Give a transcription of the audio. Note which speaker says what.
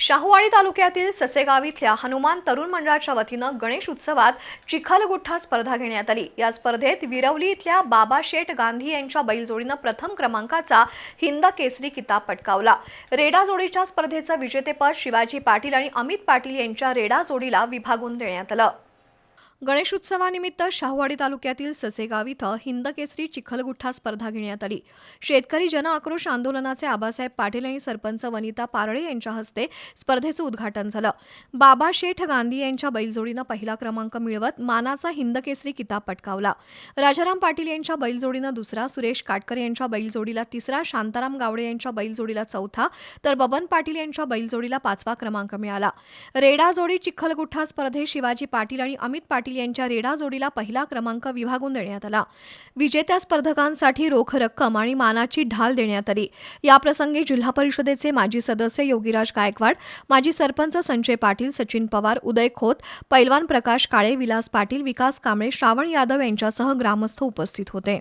Speaker 1: शाहूवाडी तालुक्यातील ससेगाव इथल्या हनुमान तरुण मंडळाच्या वतीनं गणेश उत्सवात चिखलगुठ्ठा स्पर्धा घेण्यात आली. या स्पर्धेत विरवली इथल्या बाबा शेठ गांधी यांच्या बैलजोडीनं प्रथम क्रमांकाचा हिंद केसरी किताब पटकावला. रेडा जोडीच्या स्पर्धेचं विजेतेपद शिवाजी पाटील आणि अमित पाटील यांच्या रेडा जोडीला विभागून देण्यात आलं. गणेशोत्सवानिमित्त शाहूवाडी तालुक्यातील ससेगाव इथं हिंद केसरी चिखलगुठ्ठा स्पर्धा घेण्यात आली. शेतकरी जन आक्रोश आंदोलनाचे आबासाहेब पाटील आणि सरपंच वनिता पारळे यांच्या हस्ते स्पर्धेचं उद्घाटन झालं. बाबा शेठ गांधी यांच्या बैलजोडीनं पहिला क्रमांक मिळवत मानाचा हिंद केसरी किताब पटकावला. राजाराम पाटील यांच्या बैलजोडीनं दुसरा सुरेश काटकर यांच्या बैलजोडीला तिसरा शांताराम गावडे यांच्या बैलजोडीला चौथा तर बबन पाटील यांच्या बैलजोडीला पाचवा क्रमांक मिळाला. रेडा जोडी चिखलगुठ्ठा स्पर्धेत शिवाजी पाटील आणि अमित पाटील पाटील यांच्या रेडा जोडीला पहिला क्रमांक विभागून देण्यात आला. विजेत्या स्पर्धकांसाठी रोख रक्कम आणि मानाची ढाल देण्यात आली. याप्रसंगी जिल्हा परिषदेचे माजी सदस्य योगीराज गायकवाड माजी सरपंच संजय पाटील सचिन पवार उदय खोत पैलवान प्रकाश काळे विलास पाटील विकास कांबळे श्रावण यादव यांच्यासह ग्रामस्थ उपस्थित होते.